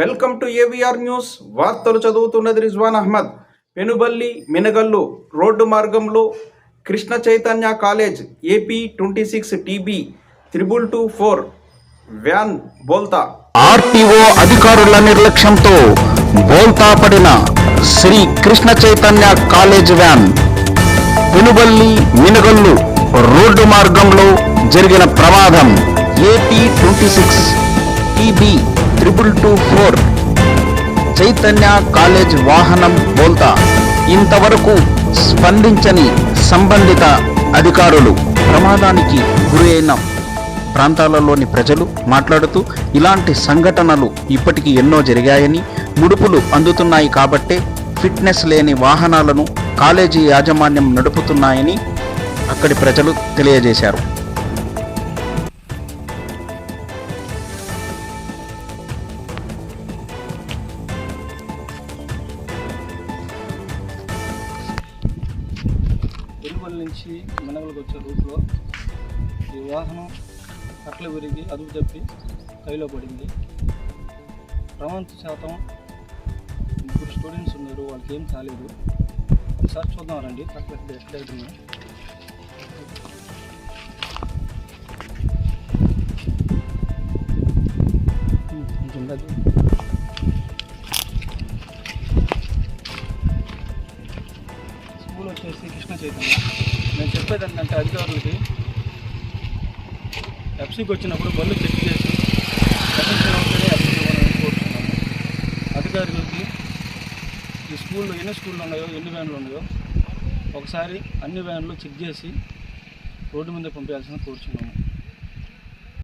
Welcome to AVR news. వార్తలు చదువుతున్నది Rizwan Ahmed. Penuballi Minagallu road మార్గంలో Krishna Chaitanya college AP twenty six TB triple two four van బోల్తా. RTO అధికారుల నిర్లక్ష్యంతో బోల్తా పడిన Shri Krishna Chaitanya college van. Penuballi Minagallu road మార్గంలో జరిగిన ప్రమాదం. AP twenty six TB triple two four Chaitanya college వాహనం బోల్తా. ఇంతవరకు స్పందించని సంబంధిత అధికారులు ప్రమాదానికి గురైన ప్రాంతాలలోని ప్రజలు మాట్లాడుతూ ఇలాంటి సంఘటనలు ఇప్పటికీ ఎన్నో జరిగాయని ముడుపులు అందుతున్నాయి కాబట్టే ఫిట్నెస్ లేని వాహనాలను కాలేజీ యాజమాన్యం నడుపుతున్నాయని అక్కడి ప్రజలు తెలియజేశారు. వెలువల నుంచి మెనగలకు వచ్చే రూట్లో ఈ వాహనం కట్ల విరిగి అదుపు తప్పి కైలో పడింది. ప్రమాద శాతం ముగ్గురు స్టూడెంట్స్ ఉన్నారు వాళ్ళకి ఏం కాలేదు. ఒకసారి చూద్దాం రండి కట్ల ఎక్కడైతున్నాయి కొంచెం దగ్గర. వచ్చేసి కృష్ణ చైతన్య. నేను చెప్పేది ఏంటంటే అధికారులకి ఎఫ్సీకి వచ్చినప్పుడు బళ్ళు చెక్ చేసి పర్మిషన్ ఉంటేనే ఎఫ్సీ ఇవ్వాలని కోరుతున్నాను అధికారులకి ఈ స్కూల్లో ఎన్ని స్కూళ్ళు ఉన్నాయో ఎన్ని వ్యాన్లు ఉన్నాయో ఒకసారి అన్ని వ్యాన్లు చెక్ చేసి రోడ్డు మీద పంపించాల్సిన కోరుచున్నాము